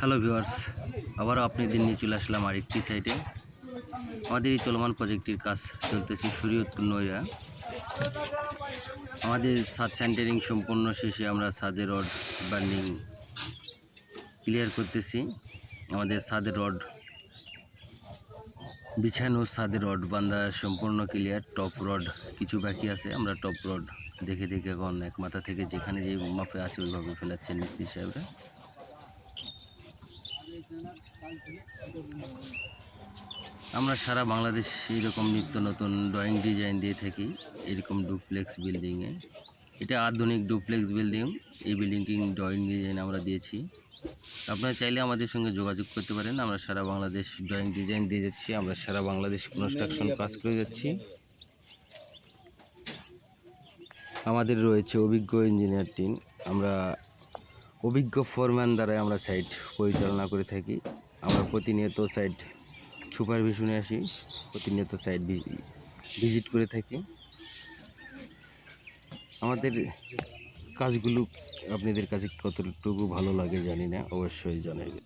Hello viewers, আবারও আপনাদের নিয়ে চলে আসলাম আর একটি সাইটে। আমাদের এই চলমান প্রজেক্টটির কাজ চলতেছে শরীয়তপুর নৈরা। আমাদের সাদ সেন্টারিং সম্পূর্ণ শেষে আমরা সাদের রড বার্নিং ক্লিয়ার করতেছি। আমাদের সাদের রড বিছানো, সাদের রড বান্ধা সম্পূর্ণ ক্লিয়ার টপ রড কিছু বাকি আছে। আমরা টপ রড দেখে দেখে এখন এক মাথা থেকে যেখানে যে মাপে আছে, ওইভাবে ফেলাচ্ছেন মিস্ত্রি সাহেবরা। আমরা সারা বাংলাদেশ এইরকম নিত্য নতুন ড্রয়িং ডিজাইন দিয়ে থাকি এরকম ডুপ্লেক্স বিল্ডিংয়ে এটা আধুনিক ডুপ্লেক্স বিল্ডিং এই বিল্ডিংটি ড্রয়িং ডিজাইন আমরা দিয়েছি। আপনারা চাইলে আমাদের সঙ্গে যোগাযোগ করতে পারেন, আমরা সারা বাংলাদেশ ড্রয়িং ডিজাইন দিয়ে যাচ্ছি, আমরা সারা বাংলাদেশ কনস্ট্রাকশন কাজ করে যাচ্ছি। আমাদের রয়েছে অভিজ্ঞ ইঞ্জিনিয়ার টিম আমরা অভিজ্ঞ ফোরম্যান দ্বারাই আমরা সাইট পরিচালনা করে থাকি। আমরা প্রতিনিয়ত সাইট সুপারভিশনে আসি, প্রতিনিয়ত সাইট ভিজিট করে থাকি। আমাদের কাজগুলো আপনাদের কাছে কতটুকু ভালো লাগে জানি না, অবশ্যই জানাবেন।